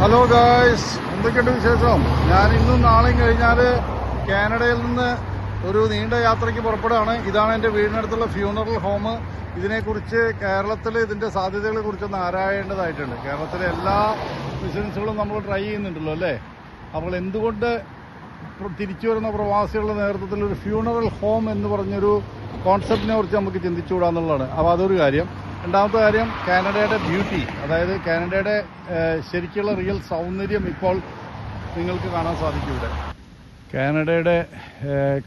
Hello guys എന്തൊക്കെയുണ്ട് വിശേഷം? ഞാൻ ഇന്നും നാളെയും കഴിഞ്ഞാൽ കാനഡയിൽ നിന്ന് ഒരു നീണ്ട യാത്രയ്ക്ക് പുറപ്പെടുകയാണ്. ഇതാണ് എന്റെ വീടിനടുത്തുള്ള ഫ്യൂണറൽ ഹോം ഇതിനെക്കുറിച്ച് കേരളത്തിൽ ഇതിന്റെ സാധ്യതകളെ കുറിച്ചൊന്ന് ആരായേണ്ടതായിട്ടുണ്ട്. കേരളത്തിലെ എല്ലാ ബിസിനസ്സുകളും നമ്മൾ ട്രൈ ചെയ്യുന്നുണ്ടല്ലോ അല്ലേ? അപ്പോൾ എന്തുകൊണ്ട് തിരിച്ചു വരുന്ന പ്രവാസികളുടെ നേതൃത്വത്തിൽ ഒരു ഫ്യൂണറൽ ഹോം എന്ന് പറഞ്ഞൊരു കോൺസെപ്റ്റിനെ കുറിച്ച് നമുക്ക് ചിന്തിച്ചുകൂടാന്നുള്ളതാണ്. അപ്പോൾ അതൊരു കാര്യം. രണ്ടാമത്തെ കാര്യം കാനഡയുടെ ബ്യൂട്ടി. അതായത് കാനഡയുടെ ശരിക്കുള്ള റിയൽ സൗന്ദര്യം ഇപ്പോൾ നിങ്ങൾക്ക് കാണാൻ സാധിക്കും ഇവിടെ കാനഡയുടെ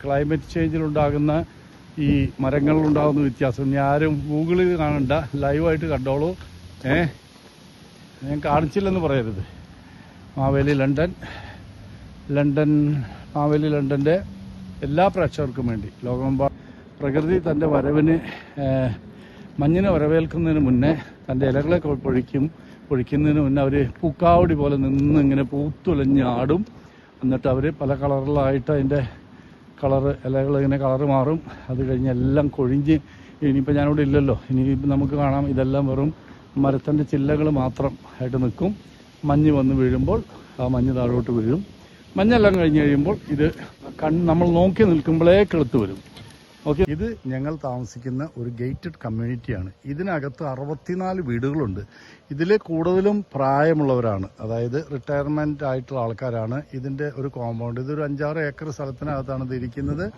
ക്ലൈമറ്റ് ചേഞ്ചിലുണ്ടാകുന്ന ഈ മരങ്ങളിലുണ്ടാകുന്ന വ്യത്യാസം ഞാൻ ആരും ഗൂഗിളിൽ കാണണ്ട. ലൈവായിട്ട് കണ്ടോളൂ. ഏ? ഞാൻ കാണിച്ചില്ലെന്ന് പറയരുത്. മാവേലി ലണ്ടൻ. ലണ്ടൻ മാവേലി ലണ്ടന്റെ എല്ലാ പ്രേക്ഷകർക്കും വേണ്ടി. ലോകമെമ്പാടും. പ്രകൃതി തന്റെ വരവിന് മഞ്ഞിനെ വരവേൽക്കുന്നതിന് മുന്നേ തന്റെ ഇലകളെ കൊ- പൊഴിക്കും പൊഴിക്കുന്നതിന് മുന്നേ അവർ പൂക്കാവടി പോലെ നിന്ന് ഇങ്ങനെ പൂത്തുലഞ്ഞ് ആടും. എന്നിട്ട് അവർ പല കളറിലായിട്ട് അതിന്റെ കളറ് ഇലകൾ ഇങ്ങനെ കളറ് മാറും. അത് കഴിഞ്ഞ് എല്ലാം കൊഴിഞ്ഞ് ഇനിയിപ്പോൾ ഞാനിവിടെ ഇല്ലല്ലോ. ഇനി നമുക്ക് കാണാം. ഇതെല്ലാം വെറും മരത്തിന്റെ ചില്ലകൾ മാത്രം ആയിട്ട് നിൽക്കും. മഞ്ഞ് വന്ന് വീഴുമ്പോൾ ആ മഞ്ഞ് താഴോട്ട് വീഴും. മഞ്ഞെല്ലാം കഴിഞ്ഞ് കഴിയുമ്പോൾ ഇത് കൺ നമ്മൾ നോക്കി നിൽക്കുമ്പോഴേ കെളുത്ത് വരും. ഓക്കെ. ഇത് ഞങ്ങൾ താമസിക്കുന്ന ഒരു ഗേറ്റഡ് കമ്മ്യൂണിറ്റിയാണ്. ഇതിനകത്ത് അറുപത്തിനാല് വീടുകളുണ്ട്. ഇതിൽ കൂടുതലും പ്രായമുള്ളവരാണ്. അതായത് റിട്ടയർമെന്റ് ആയിട്ടുള്ള ആൾക്കാരാണ്. ഇതിന്റെ ഒരു കോമ്പൗണ്ട്. ഇതൊരു അഞ്ചാറ് ഏക്കർ സ്ഥലത്തിനകത്താണ് ഇത് ഇരിക്കുന്നത്.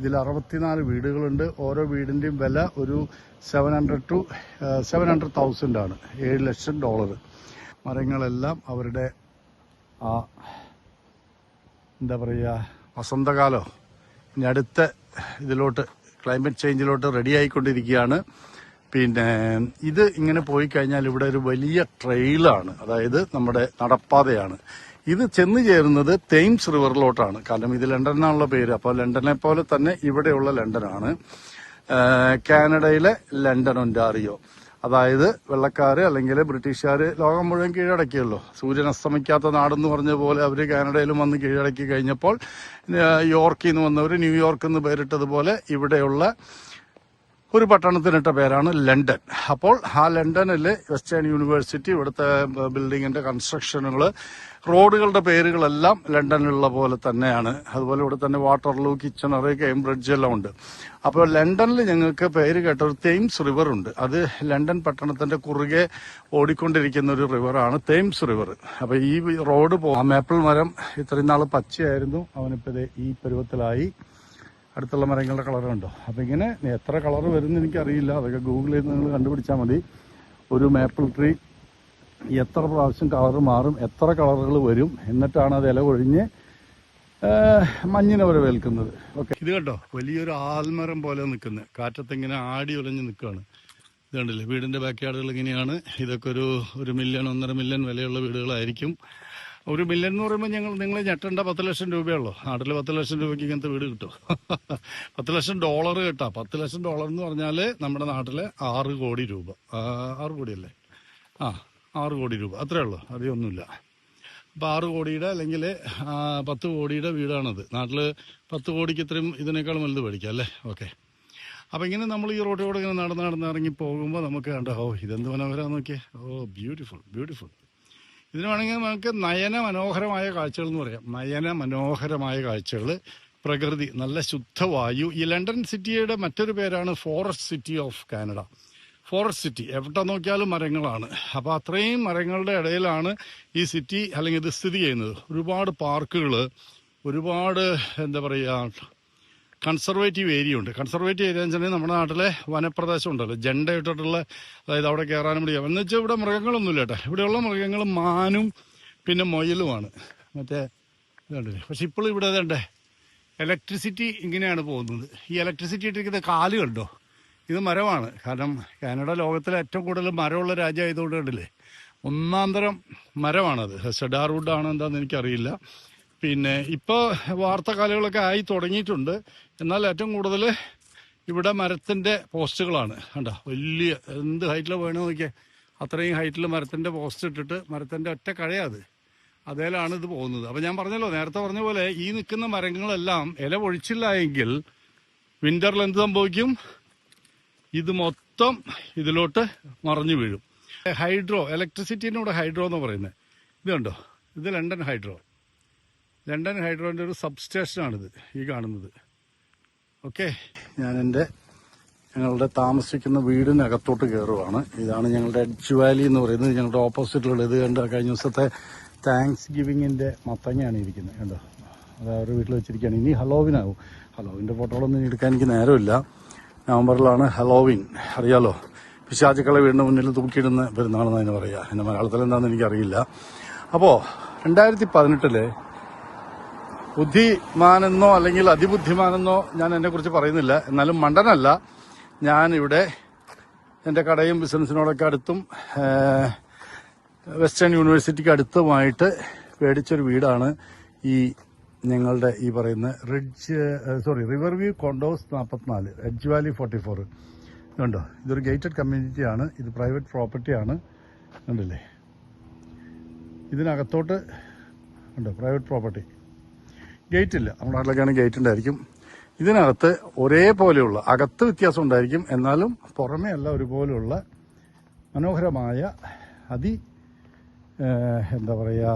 ഇതിൽ അറുപത്തിനാല് വീടുകളുണ്ട്. ഓരോ വീടിന്റെയും വില ഒരു seven hundred to seven hundred thousand ആണ്. ഏഴ് ലക്ഷം ഡോളർ. മരങ്ങളെല്ലാം അവരുടെ ആ എന്താ പറയുക വസന്തകാലോ. ഇനി അടുത്ത ഇതിലോട്ട് ക്ലൈമറ്റ് ചേഞ്ചിലോട്ട് റെഡി ആയിക്കൊണ്ടിരിക്കുകയാണ് പിന്നെ ഇത് ഇങ്ങനെ പോയി കഴിഞ്ഞാൽ ഇവിടെ ഒരു വലിയ ട്രെയിലാണ്. അതായത് നമ്മുടെ നടപ്പാതയാണ്. ഇത് ചെന്ന് ചേരുന്നത് തെയിംസ് റിവറിലോട്ടാണ്. കാരണം ഇത് ലണ്ടൻ എന്നാണുള്ള പേര്. അപ്പോൾ ലണ്ടനെ പോലെ തന്നെ ഇവിടെയുള്ള ലണ്ടനാണ്. കാനഡയിലെ ലണ്ടൻ ഒന്റാറിയോ. അതായത് വെള്ളക്കാർ അല്ലെങ്കിൽ ബ്രിട്ടീഷുകാർ ലോകം മുഴുവൻ കീഴടക്കിയല്ലോ. സൂര്യൻ അസ്തമിക്കാത്ത നാടെന്ന് പറഞ്ഞ പോലെ അവർ കാനഡയിലും വന്ന് കീഴടക്കി കഴിഞ്ഞപ്പോൾ യോർക്കിൽ നിന്ന് വന്നവർ ന്യൂയോർക്ക് എന്ന് പേരിട്ടതുപോലെ ഇവിടെയുള്ള ഒരു പട്ടണത്തിനിട്ട പേരാണ് ലണ്ടൻ. അപ്പോൾ ആ ലണ്ടനിൽ വെസ്റ്റേൺ യൂണിവേഴ്സിറ്റി ഇവിടുത്തെ ബിൽഡിങ്ങിന്റെ കൺസ്ട്രക്ഷനുകൾ റോഡുകളുടെ പേരുകളെല്ലാം ലണ്ടനിലുള്ള പോലെ തന്നെയാണ്. അതുപോലെ ഇവിടെ തന്നെ വാട്ടർലൂ കിച്ചണർ കേംബ്രിഡ്ജ് എല്ലാം ഉണ്ട്. അപ്പോൾ ലണ്ടനിൽ ഞങ്ങൾക്ക് പേര് കേട്ട ഒരു തെയിംസ് റിവർ ഉണ്ട്. അത് ലണ്ടൻ പട്ടണത്തിന്റെ കുറുകെ ഓടിക്കൊണ്ടിരിക്കുന്ന ഒരു റിവറാണ് തെയിംസ് റിവർ. അപ്പൊ ഈ റോഡ് പോ മേപ്പിൾ മരം ഇത്രയും നാൾ പച്ചയായിരുന്നു. അവനിപ്പോ ദേ ഈ പരുവത്തിലായി. അടുത്തുള്ള മരങ്ങളുടെ കളറുണ്ടോ അപ്പം ഇങ്ങനെ എത്ര കളർ വരുന്ന എനിക്കറിയില്ല. അതൊക്കെ ഗൂഗിളിൽ നിന്ന് നിങ്ങൾ കണ്ടുപിടിച്ചാൽ മതി. ഒരു മേപ്പിൾ ട്രീ എത്ര പ്രാവശ്യം കളർ മാറും എത്ര കളറുകൾ വരും എന്നിട്ടാണ് അത് ഇല കൊഴിഞ്ഞ് മഞ്ഞിനെ വരവേൽക്കുന്നത് ഓക്കെ ഇത് കണ്ടോ? വലിയൊരു ആൽമരം പോലെ നിൽക്കുന്നത് കാറ്റത്ത് ഇങ്ങനെ ആടി ഉലഞ്ഞ് നിൽക്കുകയാണ് ഇത് കണ്ടില്ലേ? വീടിന്റെ ബാക്ക് യാർഡുകൾ ഇങ്ങനെയാണ്. ഇതൊക്കെ ഒരു ഒരു മില്യൺ ഒന്നര മില്യൺ വിലയുള്ള വീടുകളായിരിക്കും. ഒരു മില്യൺ എന്ന് പറയുമ്പോൾ ഞങ്ങൾ നിങ്ങൾ ഞെട്ടേണ്ട പത്ത് ലക്ഷം രൂപയുള്ളൂ. നാട്ടിൽ പത്ത് ലക്ഷം രൂപയ്ക്ക് ഇങ്ങനത്തെ വീട് കിട്ടും. പത്ത് ലക്ഷം ഡോളർ കിട്ടാം. പത്ത് ലക്ഷം ഡോളർ എന്ന് പറഞ്ഞാൽ നമ്മുടെ നാട്ടിലെ ആറ് കോടി രൂപ. ആറ് കോടിയല്ലേ? ആ ആറ് കോടി രൂപ. അത്രേ ഉള്ളൂ. അധികമൊന്നുമില്ല. അപ്പോൾ ആറ് കോടിയുടെ അല്ലെങ്കിൽ പത്ത് കോടിയുടെ വീടാണത്. നാട്ടിൽ പത്ത് കോടിക്ക് ഇത്രയും ഇതിനേക്കാൾ വലുത് മേടിക്കാം അല്ലേ? ഓക്കെ. അപ്പം ഇങ്ങനെ നമ്മൾ ഈ റോഡിലൂടെ ഇങ്ങനെ നടന്ന് നടന്ന് ഇറങ്ങി പോകുമ്പോൾ നമുക്ക് കണ്ട ഓ ഇതെന്ത് മനോഹരമാണെന്ന് നോക്കിയേ. ഓ ബ്യൂട്ടിഫുൾ ബ്യൂട്ടിഫുൾ ഇതിന് വേണമെങ്കിൽ നമുക്ക് നയന മനോഹരമായ കാഴ്ചകൾ എന്ന് പറയാം. നയന മനോഹരമായ കാഴ്ചകൾ പ്രകൃതി നല്ല ശുദ്ധവായു ഈ ലണ്ടൻ സിറ്റിയുടെ മറ്റൊരു പേരാണ് forest city of Canada. Forest city എവിടെ നോക്കിയാലും മരങ്ങളാണ്. അപ്പോൾ അത്രയും മരങ്ങളുടെ ഇടയിലാണ് ഈ സിറ്റി അല്ലെങ്കിൽ ഇത് സ്ഥിതി ചെയ്യുന്നത്. ഒരുപാട് പാർക്കുകൾ ഒരുപാട് എന്താ പറയുക കൺസർവേറ്റീവ് ഏരിയ ഉണ്ട്. കൺസർവേറ്റീവ് ഏരിയ എന്ന് വെച്ചിട്ടുണ്ടെങ്കിൽ നമ്മുടെ നാട്ടിലെ വനപ്രദേശം ഉണ്ടല്ലോ. ജെൻഡ ഇട്ടിട്ടുള്ള അതായത് അവിടെ കയറാനും പിടിക്കാം എന്ന് വെച്ചാൽ ഇവിടെ മൃഗങ്ങളൊന്നുമില്ല കേട്ടോ. ഇവിടെയുള്ള മൃഗങ്ങൾ മാനും പിന്നെ മൊയലുമാണ്. മറ്റേ ഇതുണ്ട് പക്ഷെ ഇപ്പോൾ ഇവിടെ ഇതുണ്ടേ. ഇലക്ട്രിസിറ്റി ഇങ്ങനെയാണ് പോകുന്നത്. ഈ ഇലക്ട്രിസിറ്റി ഇട്ടിരിക്കുന്ന കാൽ കണ്ടോ? ഇത് മരമാണ്. കാരണം കാനഡ ലോകത്തിലെ ഏറ്റവും കൂടുതൽ മരമുള്ള രാജ്യമായതുകൊണ്ട് കണ്ടില്ലേ? തരം മരമാണത്. സെഡാർ വുഡ് ആണോ എന്താണെന്ന് എനിക്കറിയില്ല. പിന്നെ ഇപ്പോൾ വാർത്തകാലുകളൊക്കെ ആയി തുടങ്ങിയിട്ടുണ്ട്. എന്നാൽ ഏറ്റവും കൂടുതൽ ഇവിടെ മരത്തിന്റെ പോസ്റ്റുകളാണ്. കണ്ട? വലിയ എന്ത് ഹൈറ്റിൽ വേണമെന്ന് നോക്കിയാൽ അത്രയും ഹൈറ്റിൽ മരത്തിന്റെ പോസ്റ്റ് ഇട്ടിട്ട് മരത്തിന്റെ ഒറ്റ കഴയത് അതേലാണ് ഇത് പോകുന്നത്. അപ്പം ഞാൻ പറഞ്ഞല്ലോ നേരത്തെ പറഞ്ഞ പോലെ ഈ നിൽക്കുന്ന മരങ്ങളെല്ലാം ഇല പൊഴിച്ചില്ല എങ്കിൽ വിന്ററിൽ എന്ത് സംഭവിക്കും. ഇത് മൊത്തം ഇതിലോട്ട് മറിഞ്ഞു വീഴും. ഹൈഡ്രോ ഇലക്ട്രിസിറ്റിനോട് ഹൈഡ്രോ എന്ന് പറയുന്നത്. ഇത് കണ്ടോ? ഇത് ലണ്ടൻ ഹൈഡ്രോ. ലണ്ടൻ ഹൈഡ്രോന്റെ ഒരു സബ് സ്റ്റേഷനാണിത് ഈ കാണുന്നത്. ഓക്കെ? ഞാൻ എന്റെ ഞങ്ങളുടെ താമസിക്കുന്ന വീടിനകത്തോട്ട് കയറുവാണ് ഇതാണ് ഞങ്ങളുടെ എഡ്ജ് വാലി എന്ന് പറയുന്നത്. ഞങ്ങളുടെ ഓപ്പോസിറ്റിലുള്ള ഇത് കണ്ട കഴിഞ്ഞ ദിവസത്തെ താങ്ക്സ് ഗിവിങ്ങിന്റെ മത്തങ്ങയാണ് ഇരിക്കുന്നത്. കണ്ടോ? അത് അവരുടെ വീട്ടിൽ വെച്ചിരിക്കുകയാണ്. ഇനി ഹലോവിനാവും. ഹലോവിന്റെ ഫോട്ടോകളൊന്നും എടുക്കാൻ എനിക്ക് നേരമില്ല. നവംബറിലാണ് ഹലോവിൻ. അറിയാലോ? പിശാചുക്കളെ വീടിന് മുന്നിൽ തൂക്കിയിടുന്ന പെരുന്നാളെന്ന് അതിന് പറയുക എന്റെ മലയാളത്തിൽ എന്താണെന്ന് എനിക്കറിയില്ല. അപ്പോൾ രണ്ടായിരത്തി പതിനെട്ടിൽ ബുദ്ധിമാനെന്നോ അല്ലെങ്കിൽ അതിബുദ്ധിമാനെന്നോ ഞാൻ എന്നെ കുറിച്ച് പറയുന്നില്ല. എന്നാലും മണ്ടനല്ല. ഞാൻ ഇവിടെ എന്റെ കടയും ബിസിനസ്സിനോടൊക്കെ അടുത്തും വെസ്റ്റേൺ യൂണിവേഴ്സിറ്റിക്ക് അടുത്തുമായിട്ട് മേടിച്ചൊരു വീടാണ് ഈ ഞങ്ങളുടെ ഈ പറയുന്ന ridge sorry river view condos നാൽപ്പത്തിനാല് റെഡ്ജ് വാലി ഫോർട്ടി ഫോർ ഉണ്ടോ ഇതൊരു ഗേറ്റഡ് കമ്മ്യൂണിറ്റിയാണ് ഇത് പ്രൈവറ്റ് പ്രോപ്പർട്ടിയാണ് കണ്ടില്ലേ? ഇതിനകത്തോട്ട് ഉണ്ടോ പ്രൈവറ്റ് പ്രോപ്പർട്ടി. ഗേറ്റ് ഇല്ല നമ്മുടെ നാട്ടിലൊക്കെയാണ് ഗേറ്റ് ഉണ്ടായിരിക്കും. ഇതിനകത്ത് ഒരേപോലെയുള്ള അകത്ത് വ്യത്യാസം ഉണ്ടായിരിക്കും. എന്നാലും പുറമേ അല്ല ഒരുപോലെയുള്ള മനോഹരമായ അതി എന്താ പറയുക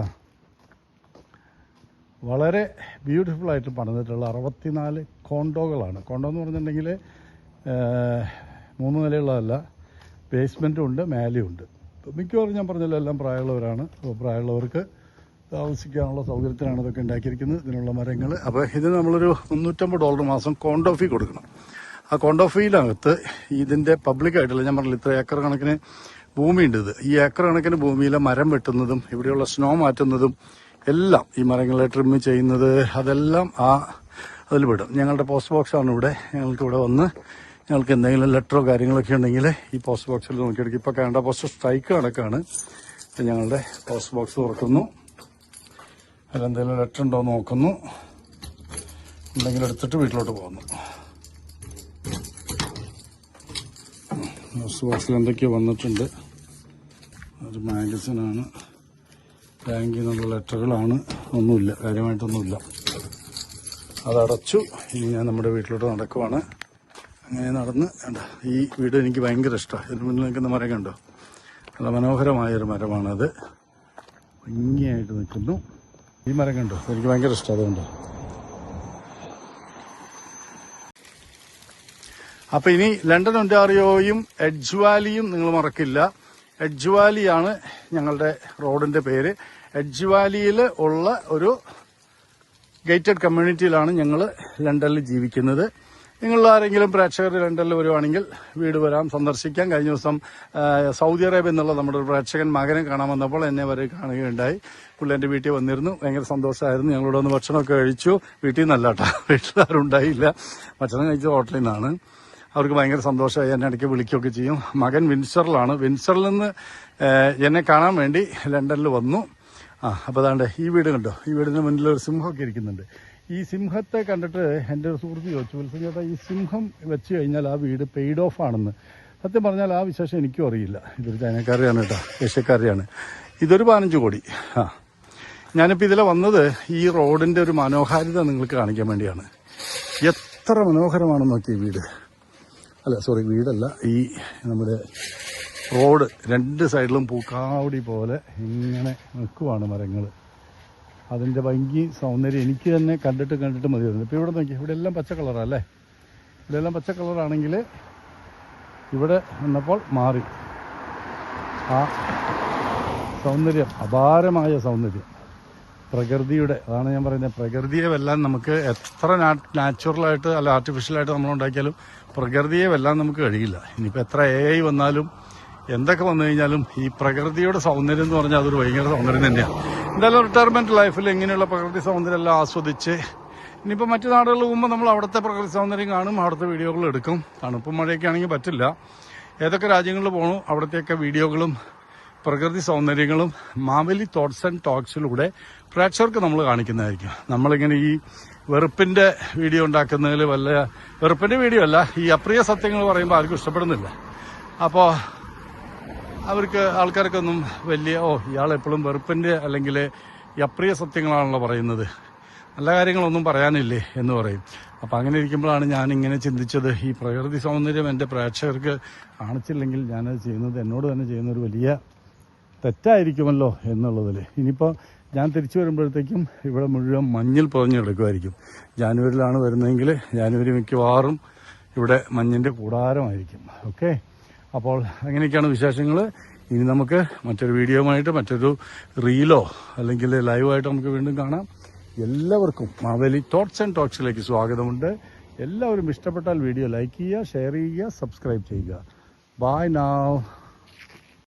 വളരെ ബ്യൂട്ടിഫുൾ ആയിട്ട് പണിതിട്ടുള്ള അറുപത്തിനാല് കോണ്ടോകളാണ്. കോണ്ടോ എന്ന് പറഞ്ഞിട്ടുണ്ടെങ്കിൽ മൂന്ന് നിലയുള്ളതല്ല ബേസ്മെന്റും ഉണ്ട് മേലെയും ഉണ്ട് മിക്കവാറും ഞാൻ പറഞ്ഞല്ലോ എല്ലാം പ്രായമുള്ളവരാണ്. അപ്പോൾ പ്രായമുള്ളവർക്ക് താമസിക്കാനുള്ള സൗകര്യത്തിനാണ് ഇതൊക്കെ ഉണ്ടാക്കിയിരിക്കുന്നത്. ഇതിനുള്ള മരങ്ങൾ അപ്പോൾ ഇത് നമ്മളൊരു മുന്നൂറ്റമ്പത് ഡോളർ മാസം കോണ്ടോഫി കൊടുക്കണം. ആ കോണ്ടോഫിയിലകത്ത് ഇതിന്റെ പബ്ലിക്കായിട്ടുള്ള ഞാൻ പറഞ്ഞില്ല ഇത്ര ഏക്കർ കണക്കിന് ഭൂമിയുണ്ട് ഇത്. ഈ ഏക്കർ കണക്കിന് ഭൂമിയിലെ മരം വെട്ടുന്നതും ഇവിടെയുള്ള സ്നോ മാറ്റുന്നതും എല്ലാം ഈ മരങ്ങളെ ട്രിം ചെയ്യുന്നത് അതെല്ലാം ആ അതിൽ വിടും ഞങ്ങളുടെ പോസ്റ്റ് ബോക്സാണ് ഇവിടെ. ഞങ്ങൾക്ക് ഇവിടെ വന്ന് ഞങ്ങൾക്ക് എന്തെങ്കിലും ലെറ്ററോ കാര്യങ്ങളൊക്കെ ഉണ്ടെങ്കിൽ ഈ പോസ്റ്റ് ബോക്സിൽ നോക്കിയെടുക്കും. ഇപ്പോൾ കാനഡ പോസ്റ്റ് സ്ട്രൈക്ക് കണക്കാണ്. ഞങ്ങളുടെ പോസ്റ്റ് ബോക്സ് തുറക്കുന്നു. അതിലെന്തെങ്കിലും ലെറ്റർ ഉണ്ടോ നോക്കുന്നു. ഉണ്ടെങ്കിൽ എടുത്തിട്ട് വീട്ടിലോട്ട് പോകുന്നു. ന്യൂസ് ബോക്സിൽ എന്തൊക്കെയോ വന്നിട്ടുണ്ട്. ഒരു മാഗസിനാണ് ബാങ്കിൽ നിന്നുള്ള ലെറ്ററുകളാണ് ഒന്നുമില്ല. കാര്യമായിട്ടൊന്നുമില്ല. അതടച്ചു ഇനി ഞാൻ നമ്മുടെ വീട്ടിലോട്ട് നടക്കുവാണ്. അങ്ങനെ നടന്ന് കണ്ടോ ഈ വീട് എനിക്ക് ഭയങ്കര ഇഷ്ടമാണ് ഇതിന് മുന്നിൽ നിൽക്കുന്ന മരം കണ്ടോ? നല്ല മനോഹരമായൊരു മരമാണത്. ഭംഗിയായിട്ട് നിൽക്കുന്നു. ഈ മരം കണ്ടോ? എനിക്ക് ഭയങ്കര ഇഷ്ടം അതുകൊണ്ട്. അപ്പൊ ഇനി ലണ്ടൻ ഒന്റാറിയോയും എഡ്ജ് വാലിയും നിങ്ങൾ മറക്കില്ല. എഡ്ജ് വാലിയാണ് ഞങ്ങളുടെ റോഡിന്റെ പേര്. എഡ്ജ് വാലിയിൽ ഉള്ള ഒരു ഗേറ്റഡ് കമ്മ്യൂണിറ്റിയിലാണ് ഞങ്ങൾ ലണ്ടനിൽ ജീവിക്കുന്നത്. നിങ്ങൾ ആരെങ്കിലും പ്രേക്ഷകർ ലണ്ടനിൽ വരുവാണെങ്കിൽ വീട് വരാം സന്ദർശിക്കാം. കഴിഞ്ഞ ദിവസം സൗദി അറേബ്യ എന്നുള്ള നമ്മുടെ ഒരു പ്രേക്ഷകൻ മകനെ കാണാൻ വന്നപ്പോൾ എന്നെ വരെ കാണുകയുണ്ടായി. പുള്ളി എന്റെ വീട്ടിൽ വന്നിരുന്നു. ഭയങ്കര സന്തോഷമായിരുന്നു ഞങ്ങളോട് ഒന്ന് ഭക്ഷണമൊക്കെ കഴിച്ചു. വീട്ടിൽ നിന്നല്ല കേട്ടോ. വീട്ടിലാരും ഉണ്ടായില്ല ഭക്ഷണം കഴിച്ചത് ഹോട്ടലിൽ നിന്നാണ്. അവർക്ക് ഭയങ്കര സന്തോഷമായി. എന്നെ ഇടയ്ക്ക് വിളിക്കുകയൊക്കെ ചെയ്യും. മകൻ വിൻസറിലാണ്. വിൻസറിൽ നിന്ന് എന്നെ കാണാൻ വേണ്ടി ലണ്ടനിൽ വന്നു. ആ അപ്പോൾ അതാണ്ട് ഈ വീട് കണ്ടോ? ഈ വീടിന് മുന്നിൽ ഒരു സിംഹമൊക്കെ ഇരിക്കുന്നുണ്ട്. ഈ സിംഹത്തെ കണ്ടിട്ട് എന്റെ ഒരു സുഹൃത്ത് ചോദിച്ചു വിൽസം ചേട്ടാ ഈ സിംഹം വെച്ച് കഴിഞ്ഞാൽ ആ വീട് പെയ്ഡ് ഓഫ് ആണെന്ന്. സത്യം പറഞ്ഞാൽ ആ വിശേഷം എനിക്കും അറിയില്ല. ഇതൊരു ചൈനക്കാരെയാണ് കേട്ടോ ഏഷ്യക്കാരെയാണ് ഇതൊരു പതിനഞ്ച് കോടി. ആ. ഞാനിപ്പോൾ ഇതിലെ വന്നത് ഈ റോഡിന്റെ ഒരു മനോഹാരിത നിങ്ങൾക്ക് കാണിക്കാൻ വേണ്ടിയാണ്. എത്ര മനോഹരമാണെന്ന് നോക്കി ഈ വീട്. അല്ല സോറി വീടല്ല. ഈ നമ്മുടെ റോഡ് രണ്ട് സൈഡിലും പൂക്കാവടി പോലെ ഇങ്ങനെ നിൽക്കുവാണ് മരങ്ങൾ അതിന്റെ ഭംഗി സൗന്ദര്യം എനിക്ക് തന്നെ കണ്ടിട്ട് കണ്ടിട്ട് മതി വരുന്നത് ഇപ്പോൾ ഇവിടെ നോക്കി ഇവിടെ എല്ലാം പച്ച കളറാണ് ഇവിടെ എല്ലാം പച്ച കളറാണെങ്കിൽ ഇവിടെ വന്നപ്പോൾ മാറി. ആ സൗന്ദര്യം അപാരമായ സൗന്ദര്യം. പ്രകൃതിയുടെ അതാണ് ഞാൻ പറയുന്നത്. പ്രകൃതിയെ വെല്ലാൻ നമുക്ക് എത്ര നാച്ചുറലായിട്ട് അല്ല ആർട്ടിഫിഷ്യലായിട്ട് നമ്മൾ ഉണ്ടാക്കിയാലും പ്രകൃതിയെ വെല്ലാൻ നമുക്ക് കഴിയില്ല. ഇനിയിപ്പോൾ എത്ര എ വന്നാലും എന്തൊക്കെ വന്നു കഴിഞ്ഞാലും ഈ പ്രകൃതിയുടെ സൗന്ദര്യം എന്ന് പറഞ്ഞാൽ അതൊരു ഭയങ്കര സൗന്ദര്യം തന്നെയാണ്. എന്തായാലും റിട്ടയർമെന്റ് ലൈഫിൽ എങ്ങനെയുള്ള പ്രകൃതി സൗന്ദര്യം എല്ലാം ആസ്വദിച്ച് ഇനിയിപ്പോൾ മറ്റു നാടുകളിൽ പോകുമ്പോൾ നമ്മൾ അവിടുത്തെ പ്രകൃതി സൗന്ദര്യം കാണും അവിടുത്തെ വീഡിയോകൾ എടുക്കും. തണുപ്പും മഴയൊക്കെ ആണെങ്കിൽ പറ്റില്ല. ഏതൊക്കെ രാജ്യങ്ങളിൽ പോകണോ അവിടത്തെയൊക്കെ വീഡിയോകളും പ്രകൃതി സൗന്ദര്യങ്ങളും മാമലി തോട്ട്സ് ആൻഡ് ടോക്സിലൂടെ പ്രേക്ഷകർക്ക് നമ്മൾ കാണിക്കുന്നതായിരിക്കും. നമ്മളിങ്ങനെ ഈ വെറുപ്പിന്റെ വീഡിയോ ഉണ്ടാക്കുന്നതിൽ വല്ല വെറുപ്പിന്റെ വീഡിയോ അല്ല ഈ അപ്രിയ സത്യങ്ങൾ പറയുമ്പോൾ ആർക്കും ഇഷ്ടപ്പെടുന്നില്ല. അപ്പോൾ അവർക്ക് ആൾക്കാർക്കൊന്നും വലിയ ഓ ഇയാൾ എപ്പോഴും വെറുപ്പിന്റെ അല്ലെങ്കിൽ അപ്രിയ സത്യങ്ങളാണല്ലോ പറയുന്നത്. നല്ല കാര്യങ്ങളൊന്നും പറയാനില്ലേ എന്ന് പറയും. അപ്പം അങ്ങനെ ഇരിക്കുമ്പോഴാണ് ഞാൻ ഇങ്ങനെ ചിന്തിച്ചത്. ഈ പ്രകൃതി സൗന്ദര്യം എന്റെ പ്രേക്ഷകർക്ക് കാണിച്ചില്ലെങ്കിൽ ഞാനത് ചെയ്യുന്നത് എന്നോട് തന്നെ ചെയ്യുന്ന ഒരു വലിയ തെറ്റായിരിക്കുമല്ലോ എന്നുള്ളതിൽ ഇനിയിപ്പോൾ ഞാൻ തിരിച്ചു വരുമ്പോഴത്തേക്കും ഇവിടെ മുഴുവൻ മഞ്ഞിൽ പൊതിഞ്ഞെടുക്കുമായിരിക്കും ജാനുവരിയിലാണ് വരുന്നതെങ്കിൽ ജാനുവരി മിക്കവാറും ഇവിടെ മഞ്ഞിന്റെ കൂടാരമായിരിക്കും. ഓക്കെ? അപ്പോൾ അങ്ങനെയൊക്കെയാണ് വിശേഷങ്ങൾ ഇനി നമുക്ക് മറ്റൊരു വീഡിയോയുമായിട്ട് മറ്റൊരു റീലോ അല്ലെങ്കിൽ ലൈവായിട്ട് നമുക്ക് വീണ്ടും കാണാം. എല്ലാവർക്കും മാവേലി തോട്ട്സ് ആൻഡ് ടോക്സിലേക്ക് സ്വാഗതമുണ്ട്. എല്ലാവരും ഇഷ്ടപ്പെട്ടാൽ വീഡിയോ ലൈക്ക് ചെയ്യുക ഷെയർ ചെയ്യുക സബ്സ്ക്രൈബ് ചെയ്യുക. Bye now